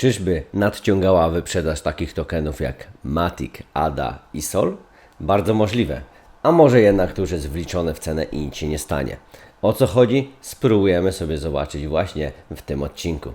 Czyżby nadciągała wyprzedaż takich tokenów jak Matic, ADA i SOL? Bardzo możliwe. A może jednak to już jest wliczone w cenę i nic się nie stanie. O co chodzi? Spróbujemy sobie zobaczyć właśnie w tym odcinku.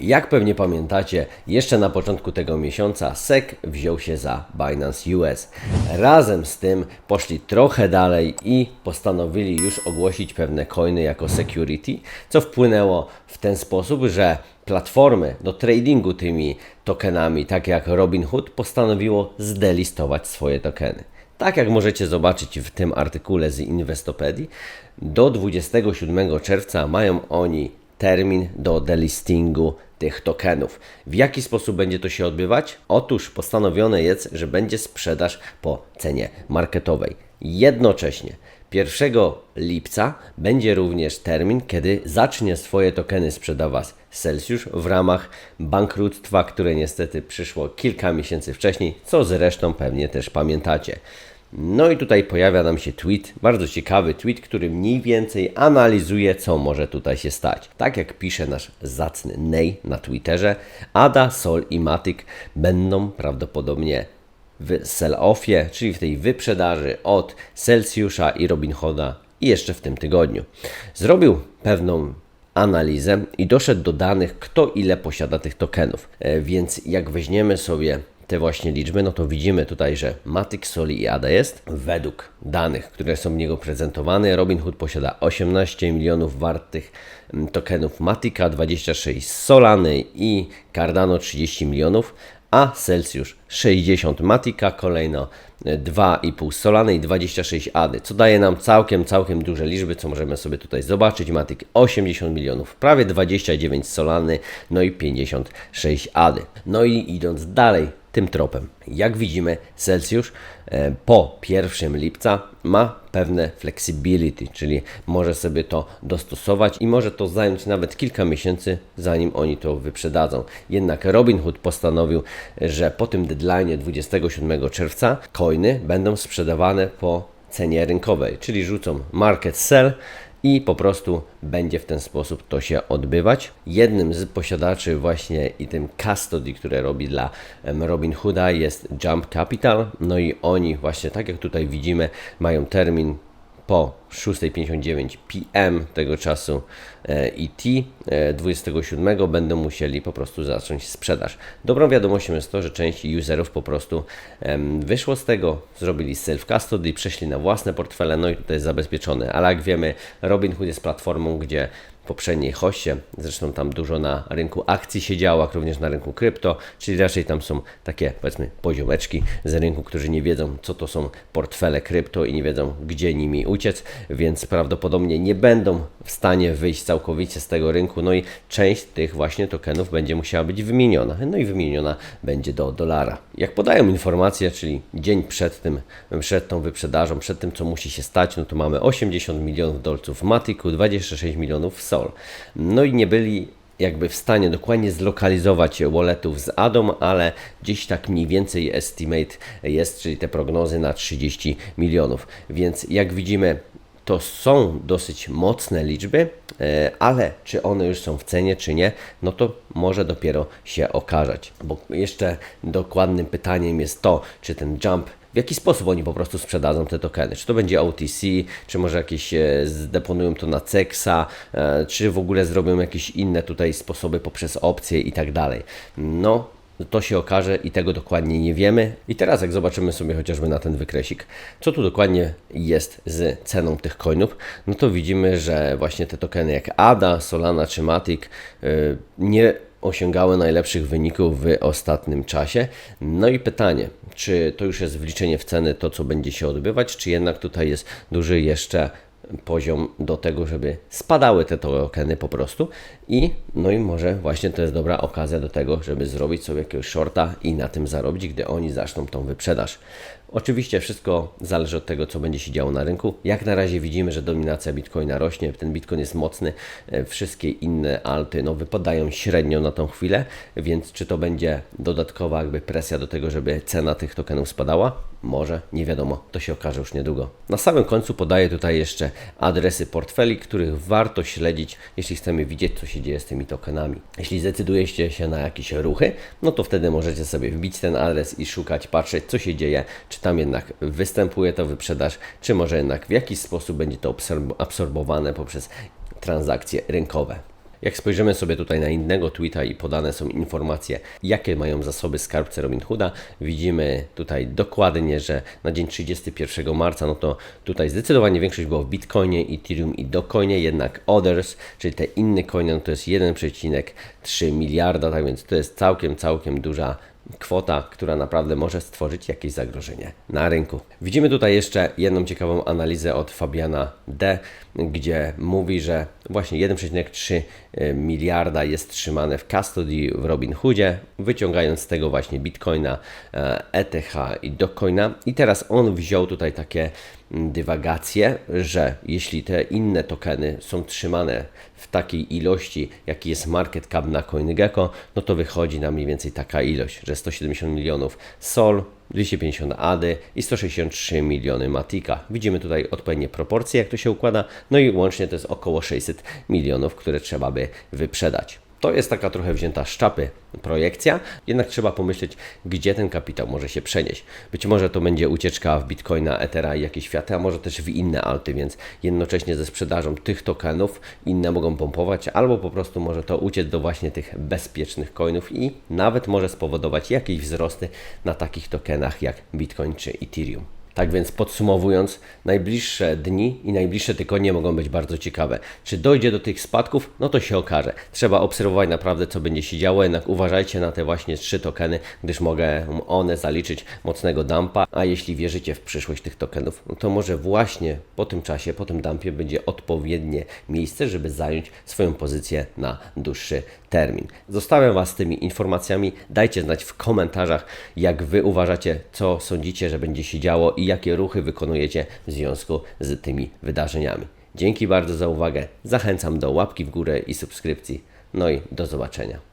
Jak pewnie pamiętacie, jeszcze na początku tego miesiąca SEC wziął się za Binance US. Razem z tym poszli trochę dalej i postanowili już ogłosić pewne coiny jako security, co wpłynęło w ten sposób, że platformy do tradingu tymi tokenami, tak jak Robinhood, postanowiło zdelistować swoje tokeny. Tak jak możecie zobaczyć w tym artykule z Investopedii, do 27 czerwca mają oni termin do delistingu tych tokenów. W jaki sposób będzie to się odbywać? Otóż postanowione jest, że będzie sprzedaż po cenie marketowej. Jednocześnie 1 lipca będzie również termin, kiedy zacznie swoje tokeny sprzedawać Celsius w ramach bankructwa, które niestety przyszło kilka miesięcy wcześniej, co zresztą pewnie też pamiętacie. No i tutaj pojawia nam się tweet, bardzo ciekawy tweet, który mniej więcej analizuje, co może tutaj się stać. Tak jak pisze nasz zacny Ney na Twitterze, Ada, Sol i Matic będą prawdopodobnie w sell-offie, czyli w tej wyprzedaży od Celsiusza i Robinhooda i jeszcze w tym tygodniu. Zrobił pewną analizę i doszedł do danych, kto ile posiada tych tokenów. E, Więc jak weźmiemy sobie te właśnie liczby, no to widzimy tutaj, że Matic, Soli i jest. Według danych, które są w niego prezentowane, Robinhood posiada 18 milionów wartych mm, tokenów Matica, 26 Solany i Cardano 30 milionów, a Celsius 60 Matica, kolejno e, 2,5 Solany i 26 Ady, co daje nam całkiem, całkiem duże liczby, co możemy sobie tutaj zobaczyć. Matic 80 milionów, prawie 29 Solany, no i 56 Ady. No i idąc dalej tym tropem, jak widzimy, Celsius e, po 1 lipca ma pewne flexibility, czyli może sobie to dostosować i może to zająć nawet kilka miesięcy, zanim oni to wyprzedadzą. Jednak Robinhood postanowił, że po tym deadline 27 czerwca coiny będą sprzedawane po cenie rynkowej, czyli rzucą market sell i po prostu będzie w ten sposób to się odbywać. Jednym z posiadaczy właśnie i tym custody, które robi dla em, Robinhooda jest Jump Capital. No i oni właśnie tak jak tutaj widzimy mają termin po 6.59 PM tego czasu e, ET e, 27 będą musieli po prostu zacząć sprzedaż. Dobrą wiadomością jest to, że część userów po prostu wyszło z tego, zrobili self-custody, przeszli na własne portfele, no i tutaj jest zabezpieczone. Ale jak wiemy, Robinhood jest platformą, gdzie poprzedniej hoście, zresztą tam dużo na rynku akcji się działo, jak również na rynku krypto, czyli raczej tam są takie powiedzmy poziomeczki z rynku, którzy nie wiedzą co to są portfele krypto i nie wiedzą gdzie nimi uciec, więc prawdopodobnie nie będą w stanie wyjść całkowicie z tego rynku, no i część tych właśnie tokenów będzie musiała być wymieniona, no i wymieniona będzie do dolara. Jak podają informacje, czyli dzień przed tym, przed tą wyprzedażą, przed tym co musi się stać, no to mamy 80 milionów dolców w Matiku, 26 milionów w Sol. No i nie byli jakby w stanie dokładnie zlokalizować walletów z Atom, ale gdzieś tak mniej więcej estimate jest, czyli te prognozy na 30 milionów. Więc jak widzimy, to są dosyć mocne liczby, e, ale czy one już są w cenie, czy nie, no to może dopiero się okazać. Bo jeszcze dokładnym pytaniem jest to, czy ten jump w jaki sposób oni po prostu sprzedadzą te tokeny? Czy to będzie OTC, czy może jakieś e, zdeponują to na CEXa, e, czy w ogóle zrobią jakieś inne tutaj sposoby poprzez opcje i tak dalej. No, to się okaże i tego dokładnie nie wiemy. I teraz jak zobaczymy sobie chociażby na ten wykresik, co tu dokładnie jest z ceną tych coinów, no to widzimy, że właśnie te tokeny jak ADA, Solana czy Matic yy, nie osiągały najlepszych wyników w ostatnim czasie. No i pytanie, czy to już jest wliczenie w ceny to, co będzie się odbywać, czy jednak tutaj jest duży jeszcze poziom do tego, żeby spadały te tokeny po prostu i no i może właśnie to jest dobra okazja do tego, żeby zrobić sobie jakiegoś shorta i na tym zarobić, gdy oni zaczną tą wyprzedaż. Oczywiście wszystko zależy od tego, co będzie się działo na rynku. Jak na razie widzimy, że dominacja Bitcoina rośnie, ten Bitcoin jest mocny, e, wszystkie inne alty no, wypadają średnio na tą chwilę, więc czy to będzie dodatkowa jakby presja do tego, żeby cena tych tokenów spadała? Może, nie wiadomo, to się okaże już niedługo. Na samym końcu podaję tutaj jeszcze adresy portfeli, których warto śledzić, jeśli chcemy widzieć, co się dzieje z tymi tokenami. Jeśli zdecydujecie się na jakieś ruchy, no to wtedy możecie sobie wbić ten adres i szukać, patrzeć, co się dzieje, czy tam jednak występuje to wyprzedaż, czy może jednak w jakiś sposób będzie to absorb- absorbowane poprzez transakcje rynkowe. Jak spojrzymy sobie tutaj na innego tweeta i podane są informacje, jakie mają zasoby skarbce Robinhooda, widzimy tutaj dokładnie, że na dzień 31 marca, no to tutaj zdecydowanie większość było w Bitcoinie, Ethereum i Docoinie, jednak Others, czyli te inne coiny, no to jest 1,3 miliarda, tak więc to jest całkiem, całkiem duża kwota, która naprawdę może stworzyć jakieś zagrożenie na rynku. Widzimy tutaj jeszcze jedną ciekawą analizę od Fabiana D, gdzie mówi, że właśnie 1,3 miliarda jest trzymane w custody w Robinhoodzie, wyciągając z tego właśnie Bitcoina, e, ETH i Docoina. I teraz on wziął tutaj takie dywagacje, że jeśli te inne tokeny są trzymane w takiej ilości, jaki jest market cap na CoinGecko, no to wychodzi na mniej więcej taka ilość, że 170 milionów SOL, 250 ADY i 163 miliony Matika. Widzimy tutaj odpowiednie proporcje, jak to się układa, no i łącznie to jest około 600 milionów, które trzeba by wyprzedać. To jest taka trochę wzięta z czapy projekcja, jednak trzeba pomyśleć, gdzie ten kapitał może się przenieść. Być może to będzie ucieczka w Bitcoina, Ethera i jakieś światy, a może też w inne alty, więc jednocześnie ze sprzedażą tych tokenów inne mogą pompować, albo po prostu może to uciec do właśnie tych bezpiecznych coinów i nawet może spowodować jakieś wzrosty na takich tokenach jak Bitcoin czy Ethereum. Tak więc podsumowując, najbliższe dni i najbliższe tygodnie mogą być bardzo ciekawe. Czy dojdzie do tych spadków? No to się okaże. Trzeba obserwować naprawdę, co będzie się działo, jednak uważajcie na te właśnie trzy tokeny, gdyż mogę one zaliczyć mocnego dumpa, a jeśli wierzycie w przyszłość tych tokenów, no to może właśnie po tym czasie, po tym dumpie będzie odpowiednie miejsce, żeby zająć swoją pozycję na dłuższy termin. Zostawiam Was z tymi informacjami. Dajcie znać w komentarzach, jak Wy uważacie, co sądzicie, że będzie się działo i jakie ruchy wykonujecie w związku z tymi wydarzeniami. Dzięki bardzo za uwagę. Zachęcam do łapki w górę i subskrypcji. No i do zobaczenia.